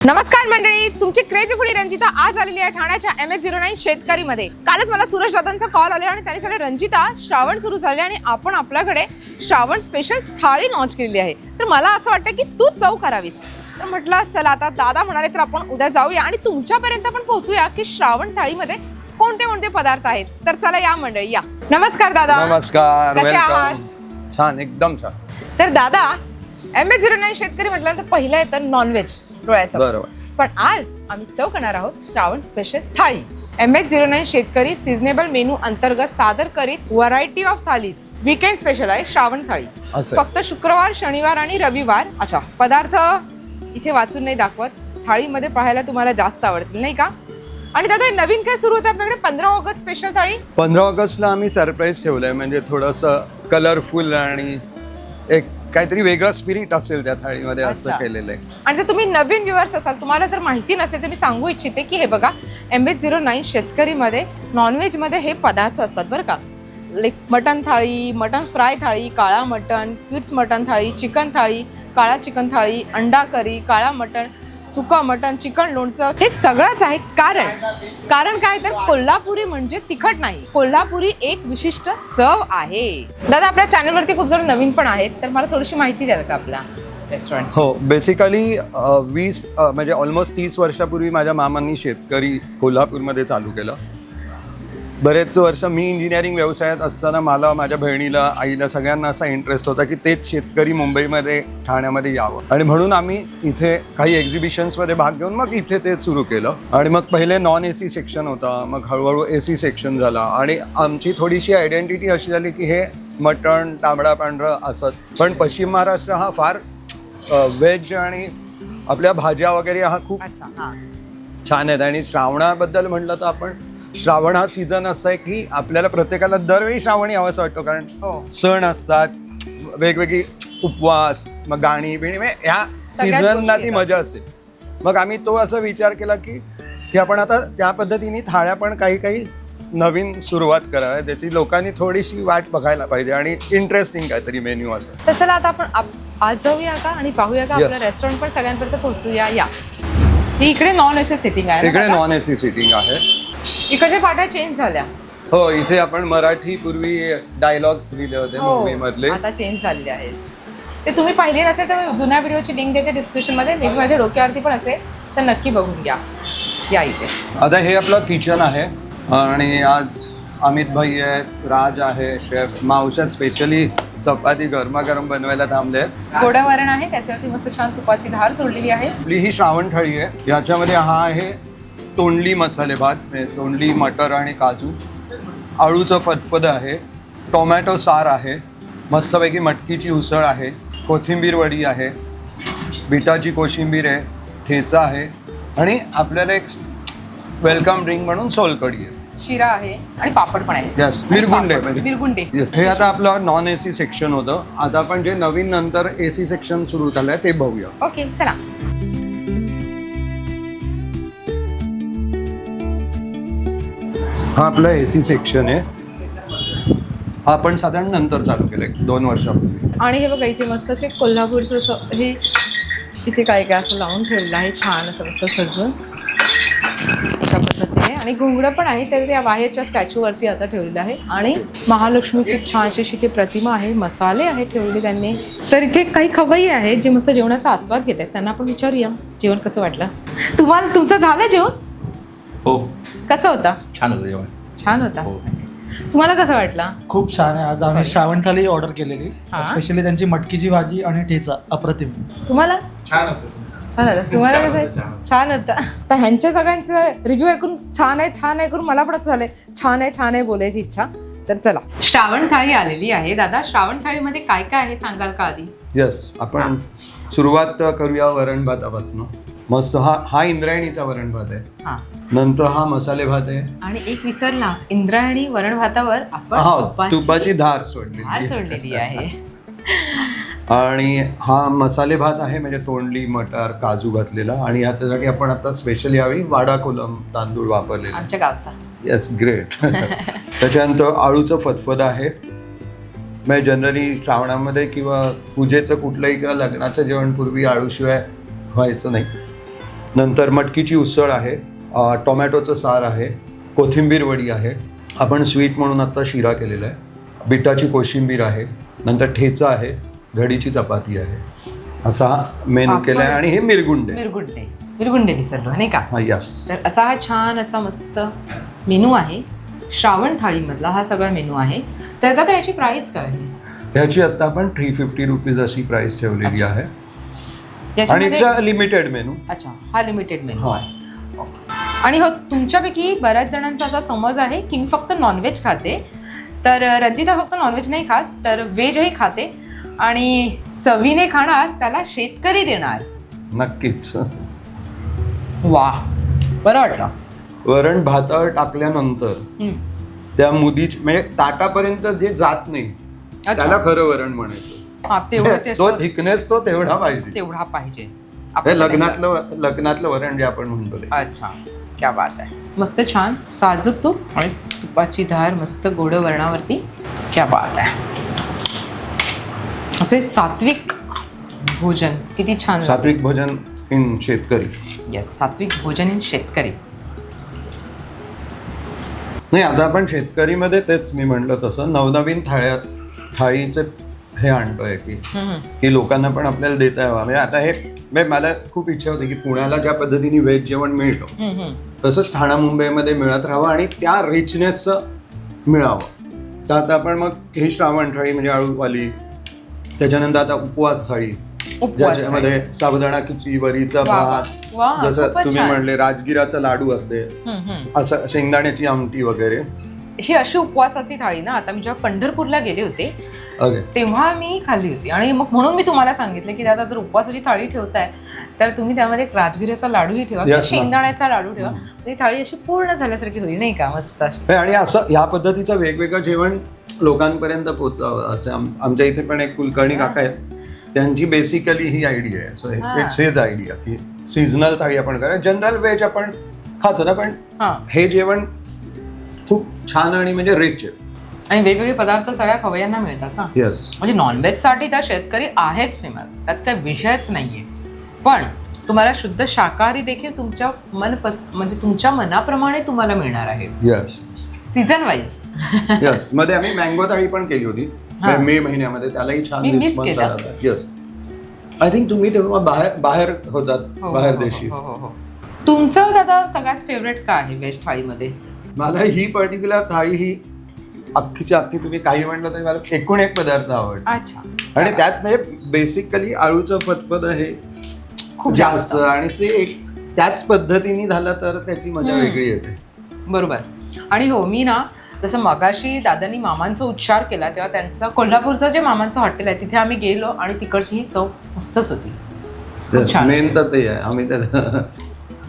नमस्कार मंडळी तुमची क्रेझी फुडी रंजिता आज आलेली आहे ठाण्याच्या एम एच झिरो नाईन शेतकरीमध्ये. कालच मला सुरेश दादांचा कॉल आलेला आणि त्यांनी सांगितलं रंजिता श्रावण सुरू झाले आणि आपण आपल्याकडे श्रावण स्पेशल थाळी लॉन्च केलेली आहे. तर मला असं वाटतं की तू चव करावीस. तर म्हटलं चला आता दादा म्हणाले तर आपण उद्या जाऊया आणि तुमच्यापर्यंत पण पोहोचूया की श्रावण थाळीमध्ये कोणते कोणते पदार्थ आहेत. तर चला या मंडळी या. नमस्कार दादा. नमस्कार कसे आहात? छान एकदम छान. तर दादा एम एच झिरो नाईन शेतकरी म्हटल्यानंतर पहिलं येतं नॉनव्हेज डोळ्यासमोर. बरोबर. पण आज आम्ही चव करणार आहोत Shravan special thali. M H zero nine Shetkari seasonable menu अंतर्गत सादर करीत variety of thalis. Weekend special आहे श्रावण थाळी. असं आहे. फक्त शुक्रवार शनिवार आणि रविवार. अच्छा पदार्थ इथे वाचून नाही दाखवत. थाळीमध्ये पाहायला तुम्हाला जास्त आवडतील नाही का? आणि दादा हे नवीन काय सुरू होतं आपल्याकडे? पंधरा ऑगस्ट स्पेशल थाळी? पंधरा ऑगस्टला आम्ही सरप्राईज ठेवलंय. म्हणजे थोडंसं कलरफुल आणि एक काहीतरी वेगळं स्पिरिट असेल त्या थाळीमध्ये असं अच्छा. केलेलं आहे आणि जर तुम्ही नवीन व्ह्युअर्स असाल तुम्हाला जर माहिती नसेल तर मी सांगू इच्छिते की हे बघा एम एच झिरो नाईन शेतकरीमध्ये नॉनव्हेजमध्ये हे पदार्थ असतात बरं का like mutton thali mutton fry thali काळा mutton kids mutton thali chicken thali काळा चिकन थाळी अंडा करी काळा मटण सुका मटण चिकन लोणचं हे सगळंच आहे कारण कारण काय तर कोल्हापुरी म्हणजे तिखट नाही. कोल्हापुरी एक विशिष्ट चव आहे. दादा आपल्या चॅनलवरती खूप जण नवीन पण आहेत तर मला थोडीशी माहिती द्याल का आपल्या रेस्टॉरंट हो बेसिकली वीस म्हणजे ऑलमोस्ट तीस वर्षापूर्वी माझ्या मामांनी शेतकरी कोल्हापूरमध्ये चालू केलं. बरेच वर्ष मी इंजिनिअरिंग व्यवसायात असताना मला माझ्या बहिणीला आईला सगळ्यांना असा इंटरेस्ट होता की तेच शेतकरी मुंबईमध्ये ठाण्यामध्ये यावं. आणि म्हणून आम्ही इथे काही एक्झिबिशन्समध्ये भाग घेऊन मग इथे ते सुरू केलं. आणि मग पहिले नॉन ए सी सेक्शन होता मग हळूहळू ए सी सेक्शन झाला. आणि आमची थोडीशी आयडेंटिटी अशी झाली की हे मटण तांबडा पांढरं असत. पण पश्चिम महाराष्ट्र हा फार व्हेज आणि आपल्या भाज्या वगैरे हा खूप छान आहेत. आणि श्रावणाबद्दल म्हटलं तर आपण श्रावण हा सीझन असा आहे की आपल्याला प्रत्येकाला दरवेळी श्रावण यावंसं वाटतो. कारण हो. सण असतात वेगवेगळी उपवास मग गाणी बिणी म्हणजे ह्या सीझनला ती. मजा असते मग आम्ही तो असा विचार केला की की आपण आता त्या पद्धतीने थाळ्या पण काही काही नवीन सुरुवात कराव्या त्याची लोकांनी थोडीशी वाट बघायला पाहिजे आणि इंटरेस्टिंग काहीतरी मेन्यू असं. तर चला आता आपण आप- आज जाऊया का आणि पाहूया का. आपलं रेस्टॉरंट पण सगळ्यांपर्यंत पोहोचूया. या. इकडे नॉन एसी सिटिंग आहे इकडे? नॉन ए सी सिटिंग आहे. इकडच्या पाट्या चेंज झाल्या. हो इथे आपण मराठी पूर्वी डायलॉग्स लिहिले होते मूवी मधले. हो, आता चेंज झालेले आहेत. ते तुम्ही पाहिले नसेल तर मी जुन्या व्हिडिओची लिंक देते डिस्क्रिप्शनमध्ये. मी माझ्या डोक्यावरती पण असेल तर नक्की बघून घ्या. या इथे. आता हे आपलं किचन आहे. आणि आज अमित भाई आहेत राज आहे शेफ मावशात स्पेशली चपाती गरमागरम बनवायला थांबले आहेत गोडं वरण आहे त्याच्यावरती मस्त छान तुपाची धार सोडलेली आहे. आपली ही श्रावण थाळी आहे. याच्यामध्ये हा आहे तोंडली मसाले भात म्हणजे तोंडली मटर आणि काजू. आळूचं फतफद आहे. टोमॅटो सार आहे. मस्तपैकी मटकीची उसळ आहे. कोथिंबीर वडी आहे. बिटाची कोशिंबीर आहे. ठेचा आहे. आणि आपल्याला एक वेलकम ड्रिंक म्हणून सोलकढी आहे. शिरा आहे आणि पापड पण आहे आणि मिरगुंडे. मिरगुंडे. हे आता आपलं नॉन ए सी सेक्शन होतं. आता आपण जे नवीन नंतर ए सी सेक्शन सुरू झालंय ते बघूया. ओके चला. हा आपला ए सी सेक्शन आहे. हा आपण साधारण नंतर चालू केलं दोन वर्षापूर्वी. आणि हे बघा इथे मस्त असे कोल्हापूरचं असं हे इथे काय काय असं लावून ठेवलेलं आहे छान असं मस्त सजून अशा पद्धतीने. आणि घुंगडं पण आहे तर त्या बाहेरच्या स्टॅच्यूवरती आता ठेवलेलं आहे. आणि महालक्ष्मीची छानशी अशी इथे प्रतिमा आहे मसाले आहेत ठेवले त्यांनी. तर इथे काही खवई आहेत जे मस्त जेवणाचा आस्वाद घेत आहेत त्यांना आपण विचारूया जेवण कसं वाटलं? तुम्हाला तुमचं झालं जेवण? हो. कसं होतं? छान होतं जेवण. छान होता. हो. तुम्हाला कसं वाटलं? खूप छान आहे. आज आम्ही Sorry. श्रावण थाली ऑर्डर केलेली. हा. स्पेशली त्यांची मटकीची भाजी आणि ठेचा अप्रतिम. तुम्हाला? छान होतं. छान होतं. तुम्हाला छान कसं? होतं. छान. होतं. तर ह्यांच्या सगळ्यांचं रिव्ह्यू ऐकून छान आहे छान आहे करून मला पण असं झालंय. छान आहे छान आहे बोलायची इच्छा. तर चला. श्रावण थाळी आलेली आहे. दादा श्रावण थाळीमध्ये काय काय आहे सांगाल का आधी? येस आपण सुरुवात करूया वरण भातापासून. मस्त हा हा इंद्रायणीचा वरण भात आहे. हा. नंतर हा मसाले भात आहे. आणि एक विसरला इंद्रायणी वरण भातावर आपण हा तुपाची तुपाची धार धार सोडली सोडलेली आहे. आणि हा मसाले भात आहे म्हणजे तोंडली मटार काजू घातलेला. आणि याच्यासाठी आपण आता स्पेशल यावेळी वाडा कोलम तांदूळ वापरलेले. आमच्या गावचा. येस ग्रेट त्याच्यानंतर आळूचं फतफद आहे. म्हणजे जनरली श्रावणामध्ये किंवा पूजेचं कुठलंही किंवा लग्नाचं जेवण पूर्वी आळूशिवाय व्हायचं नाही. नंतर मटकीची उसळ आहे टोमॅटोचं सार आहे कोथिंबीर वडी आहे. आपण स्वीट म्हणून आता शिरा केलेला आहे. बिटाची कोशिंबीर आहे. नंतर ठेचा आहे. घडीची चपाती आहे. असा मेनू. केला आहे आणि हे मिरगुंडे. मिरगुंडे. मिरगुंडे विसरलो नाही का? यस तर असा हा छान असा मस्त मेनू आहे. श्रावण थाळीमधला हा सगळा मेनू आहे. तर आता याची प्राइस काय आहे? ह्याची आता आपण थ्री फिफ्टी रुपीज अशी प्राइस ठेवलेली. आहे. आणि याच्यामध्ये लिमिटेड मेनू अच्छा हा लिमिटेड मेनू हा. आहे आणि हो तुमच्यापैकी बऱ्याच जणांचा असा समज आहे की मी फक्त नॉनव्हेज खाते. तर अ, रंजिता फक्त नॉनव्हेज नाही खात तर व्हेजही खाते. आणि चवीने खाणार त्याला शेतकरी देणार. नक्कीच. वा बरं वाटलं. वरण भातावर टाकल्यानंतर हम्म. त्या मुदीच म्हणजे ताटापर्यंत जे जात नाही अच्छा. त्याला खरं वरण म्हणायचं. हा तेवढं ते तो असं- थिकनेस तो तेवढा पाहिजे. तेवढा पाहिजे. हे आपण लग्नातलं लग्नातलं वरण जे आपण म्हणतो ते. अच्छा क्या बात आहे. मस्त छान. साजूक तूप आणि तुपाची धार मस्त गोड वर्णावरती. क्या बात आहे. असे सात्विक भोजन किती छान सात्विक भोजन इन शेतकरी. येस सात्विक भोजन इन शेतकरी. नाही आता आपण शेतकरीमध्ये तेच मी म्हणलं तसं नवनवीन थाळ्या थाळीचे हे आणतोय की. की लोकांना पण आपल्याला देता यावं म्हणजे आता हे म्हणजे मला खूप इच्छा होती की पुण्याला ज्या पद्धतीने व्हेज जेवण मिळतं. तसंच ठाणा मुंबईमध्ये मिळत राहावं आणि त्या रिचनेसचं मिळावं तर आता आपण मग ही श्रावण थाळी म्हणजे आळूवाली त्याच्यानंतर आता उपवास थाळी ज्याच्यामध्ये साबुदाणा खिचडी वरीचा. भात जसं तुम्ही. म्हणले राजगिराचा लाडू हम्म. असं शेंगदाण्याची आमटी वगैरे ही अशी उपवासाची थाळी ना आता मी जेव्हा पंढरपूरला गेले होते ओके तेव्हा मी खाल्ली होती. आणि मग म्हणून मी तुम्हाला सांगितलं की दादा जर उपवासाची थाळी ठेवताय तर तुम्ही त्यामध्ये एक राजगिरीचा लाडूही ठेवा किंवा Yes, ma'am. शेंगदाण्याचा लाडू ठेवा. ती थाळी अशी पूर्ण झाल्यासारखी होईल नाही का मस्त अशी. हे आणि असं ह्या पद्धतीचं वेगवेगळं जेवण लोकांपर्यंत पोचावं असं आम- आमच्या इथे पण एक कुलकर्णी काका आहेत. त्यांची बेसिकली ही आयडिया आहे. सो हा. इट्स हेज आयडिया की सीझनल थाळी आपण करा जनरल व्हेज आपण खातो ना पण हां. हे जेवण खूप छान आणि म्हणजे रिच आहे. आणि वेगवेगळे पदार्थ सगळ्या खवय्यांना मिळतात ना. येस म्हणजे नॉनव्हेजसाठी त्या शेतकरी आहेच फेमस त्यात काही विषयच नाहीये. पण तुम्हाला शुद्ध शाकाहारी देखील तुमच्या मन पस म्हणजे तुमच्या मनाप्रमाणे तुम्हाला मिळणार आहे. येस सीझन वाईज येस मध्ये आम्ही मँगो थाळी पण केली होती. हा. मे महिन्यामध्ये. त्यालाही छान मी miss रिस्पॉन्स केला. आला येस आय थिंक तुम्ही तेव्हा बाहेर बाहेर होतात. बाहेर देशी. हो हो हो. तुमचं दादा सगळ्यात फेवरेट काय आहे व्हेज थाळीमध्ये? मला ही पर्टिक्युलर थाळी ही अख्खीची अख्खी तुम्ही काही म्हटलं तरी मला एकूण एक पदार्थ आवडतो. अच्छा. आणि त्यात म्हणजे बेसिकली आळूचं फतफद हे खूप जास्त. आणि ते एक त्याच पद्धतीने झालं तर त्याची मजा. वेगळी येते. बरोबर. आणि हो मी ना जसं मगाशी दादानी मामांचा उच्चार केला तेव्हा त्यांचं कोल्हापूरचं जे मामांचं हॉटेल आहे तिथे आम्ही गेलो आणि तिकडची ही चव मस्तच होती. मेन तर ते आहे. आम्ही त्याला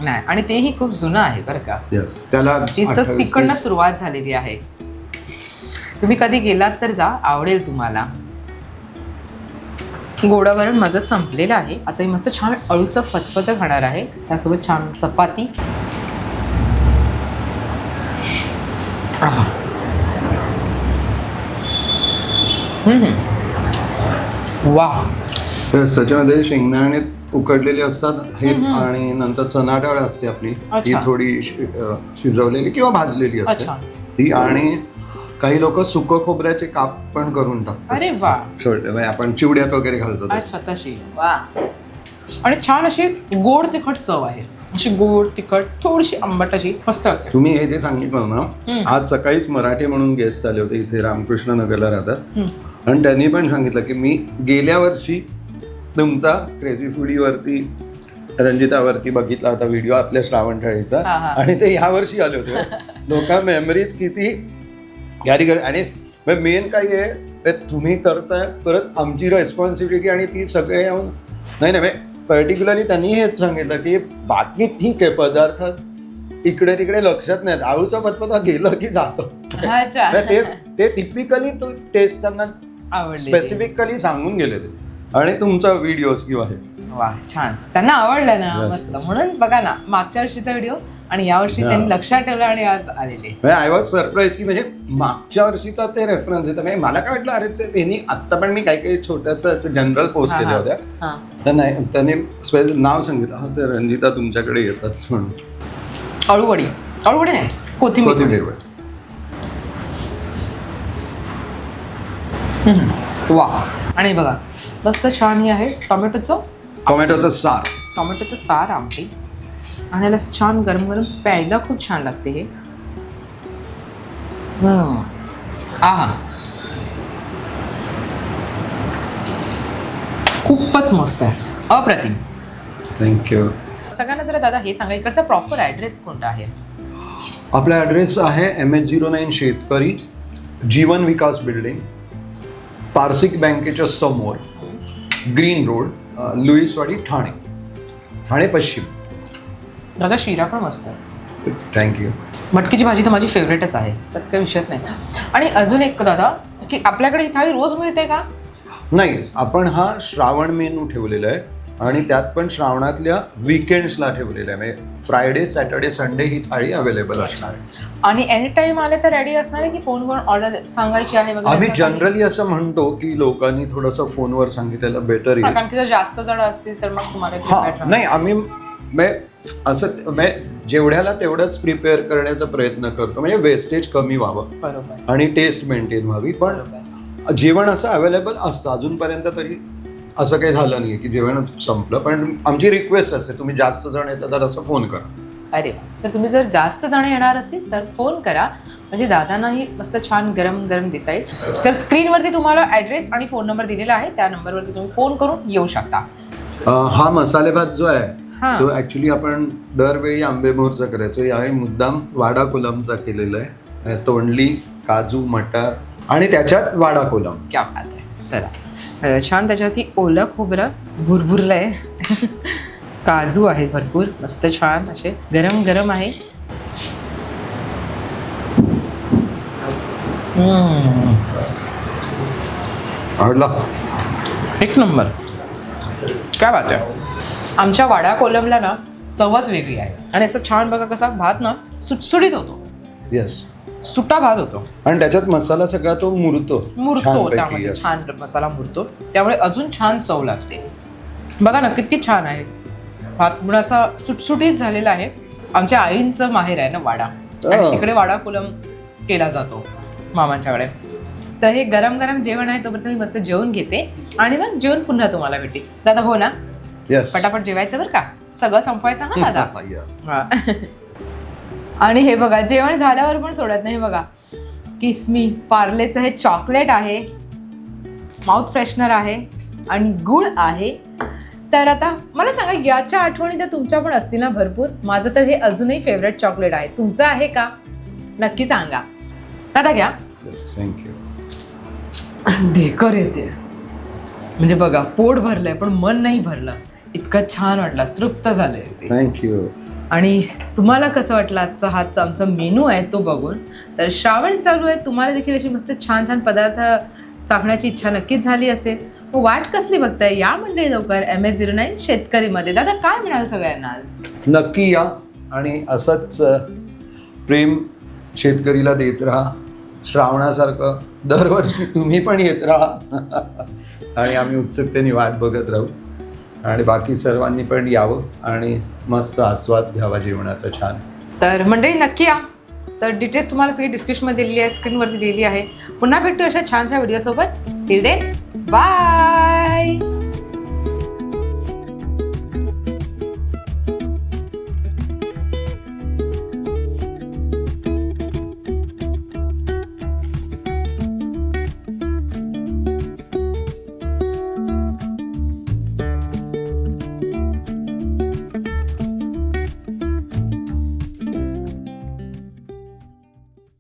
नाही आणि तेही खूप जुनं आहे बरं का. येस त्याला 28 तिकडनं सुरुवात झालेली आहे. तुम्ही कधी गेलात तर जा आवडेल तुम्हाला. गोडावरण माझं संपलेलं आहे. आता मी मस्त छान अळूचं फतफत खाणार आहे. त्यासोबत छान चपाती. आहा. हम्म. वा येस, त्याच्यामध्ये शेंगदाणे उकडलेले असतात हे आणि नंतर चणा डाळ असते आपली ती. थोडी शि- अ, शिजवलेली किंवा भाजलेली असते. ती आणि काही लोक सुक खोबऱ्याचे काप पण करून टाकतात अरे वा छोटे म्हणजे आपण चिवड्यात वगैरे घालतो तसे. अच्छा तशी वा आणि छान अशी गोड तिखट चव आहे अशी गोड तिखट थोडीशी आंबट अशी मस्त तुम्ही हे जे सांगितलं ना. आज सकाळीच मराठी म्हणून गेस्ट आले होते इथे रामकृष्ण नगरला राहतात. आणि त्यांनी पण सांगितलं की मी गेल्या वर्षी तुमचा क्रेझी फुडीवरती रंजितावरती बघितला होता व्हिडिओ आपल्या श्रावण हा, हा. आणि ते ह्या वर्षी आले होते. लोक मेमरीज किती घ्यारी कर आणि मेन काय आहे ते तुम्ही करताय परत आमची रेस्पॉन्सिबिलिटी आणि ती सगळे येऊन नाही नाही पर्टिक्युलरली त्यांनी हेच सांगितलं की बाकी ठीक आहे पदार्थ इकडे तिकडे लक्षात नाहीत. आळूचा पतपता गेलं की जातो. अच्छा. ते ते टिपिकली तो टेस्ट त्यांना आवडली स्पेसिफिकली सांगून गेले ते आणि तुमचा व्हिडिओज किंवा हे वा छान त्यांना आवडलं ना Yes, मस्त yes. म्हणून बघा ना मागच्या वर्षीचा व्हिडिओ आणि या वर्षी हा. त्यांनी लक्षात ठेवलं आणि आज आलेले आय वॉज सरप्राईज की म्हणजे मागच्या वर्षीचा ते रेफरन्स तर म्हणजे मला काय वाटलं अरे ते त्यांनी आत्ता पण मी काही काही छोटंसं असं जनरल पोस्ट केल्या. होत्या हा. तर नाही त्याने स्पेशल नाव सांगितलं हा रंजिता तुमच्याकडे येतात म्हणून अळूवडी अळूवडी नाही कोथिंबीर कोथिंबीर वडी. हम्म. वा आणि बघा मस्त छान हे आहे टोमॅटोचं. टोमॅटोचं सार. टोमॅटोचं सार आमटी. आणि याला छान गरम गरम प्यायला खूप छान लागते हे. आहा. खूपच मस्त आहे. अप्रतिम. थँक्यू सगळ्यांना जरा दादा हे सांगा इकडचा प्रॉपर ॲड्रेस कोणता आहे? आपला ॲड्रेस आहे एम एच झिरो नाईन शेतकरी जीवन विकास बिल्डिंग पारसिक बँकेच्या समोर ग्रीन रोड लुईसवाडी ठाणे. ठाणे पश्चिम. दादा शिरा पण मस्त आहे. थँक्यू मटकीची भाजी तर माझी फेवरेटच आहे. त्यात काही विषयच नाही. आणि अजून एक दादा की आपल्याकडे ही थाळी रोज मिळते का? नाही आपण हा श्रावण मेनू ठेवलेला आहे. आणि त्यात पण श्रावणातल्या विकेंड्सला ठेवलेला आहे. म्हणजे फ्रायडे सॅटर्डे संडे ही थाळी अवेलेबल असणार आहे. आणि एनी टाइम आले तर रेडी असणार आहे की फोन करून ऑर्डर सांगायची आहे वगैरे आम्ही असं काही? जनरली असं म्हणतो की लोकांनी थोडंसं फोनवर सांगितलेलं बेटर हा, येईल कारण की जर जास्त जण असतील तर मग तुम्हाला ते हा. नाही आम्ही म्हणजे असं म्हणजे जेवढ्याला तेवढंच प्रिपेअर करण्याचा प्रयत्न करतो. म्हणजे वेस्टेज कमी व्हावं. बरोबर. आणि टेस्ट मेंटेन व्हावी. पण बरोबर. जेवण असं अवेलेबल असतं. अजूनपर्यंत तरी असं काही झालं नाही की जेवण संपलं. पण आमची रिक्वेस्ट असते तुम्ही जास्त जण येतात तर असं फोन करा. अरे वा. तर तुम्ही जर जास्त जण येणार असतील तर फोन करा. म्हणजे दादांनाही मस्त छान गरम गरम देता येईल. तर स्क्रीनवरती तुम्हाला ॲड्रेस आणि फोन नंबर दिलेला आहे. त्या नंबरवरती तुम्ही फोन करून येऊ शकता. अं, हा मसाले भात जो हा. आहे तो ऍक्च्युली आपण दरवेळी आंबेमोरचा करायचो. यावेळी मुद्दाम वाडा कोलमचा केलेला आहे. तोंडली काजू मटार आणि त्याच्यात वाडा कोलम. क्या बात आहे. चला. छान त्याच्यावरती ओलं खोबरं भुरभुरलंय. काजू आहेत भरपूर मस्त छान असे. गरम गरम आहे. आवडला? एक नंबर. काय बात आहे. आमच्या वाडा कोलमला ना चवच वेगळी आहे. आणि असं छान बघा कसा भात ना सुटसुटीत होतो. येस सुट्टा भात होतो. आणि त्याच्यात मसाला सगळा तो मुरतो. मुरतो त्यामध्ये. छान मसाला मुरतो. त्यामुळे अजून छान चव लागते. बघा ना किती छान आहे. भात पूर्ण असा सुटसुटीत झालेला आहे. आमच्या आईंचं माहेर आहे ना वाडा. तिकडे वाडा कुलम केला जातो मामांच्याकडे. तर हे गरम गरम जेवण आहे तोपर्यंत मी मस्त जेवण घेते. आणि मग जेवण पुन्हा तुम्हाला भेटे दादा हो ना. पटापट जेवायचं बरं का? सगळं संपवायचं हा दादा. हा. आणि हे बघा जेवण झाल्यावर पण सोडत नाही बघा. किसमी पार्लेचं हे चॉकलेट आहे. माउथ फ्रेशनर आहे. आणि गुळ आहे. तर आता मला सांगा याच्या आठवणी तर तुमच्या पण असतील ना भरपूर. माझं तर हे अजूनही फेवरेट चॉकलेट आहे. तुमचं आहे का? नक्की सांगा. दादा घ्या. You. ढेकर येते. म्हणजे बघा पोट भरलंय पण मन नाही भरलं. इतकं छान वाटलं तृप्त झाले ते. Thank you. आणि तुम्हाला कसं वाटलं आजचा हा आमचा मेनू आहे तो बघून? तर श्रावण चालू आहे तुम्हाला देखील अशी मस्त छान छान पदार्थ चाखण्याची इच्छा नक्कीच झाली असेल. मग वाट कसली बघताय? या मंडळी लवकर एम एस झिरो नाईन शेतकरीमध्ये. दादा काय मिळालं सगळ्यांना आज? नक्की या आणि असंच प्रेम शेतकरीला देत राहा. श्रावणासारखं दरवर्षी तुम्ही पण येत राहा. आणि आम्ही उत्सुकतेने वाट बघत राहू. आणि बाकी सर्वांनी पण यावं आणि मस्त आस्वाद घ्यावा जेवणाचा छान. तर मंडळी नक्की या. तर डिटेल्स तुम्हाला सगळी डिस्क्रिप्शनमध्ये दिलेली आहे स्क्रीनवरती दिलेली आहे. पुन्हा भेटू अशा छानशा व्हिडिओसोबत टिल देन बाय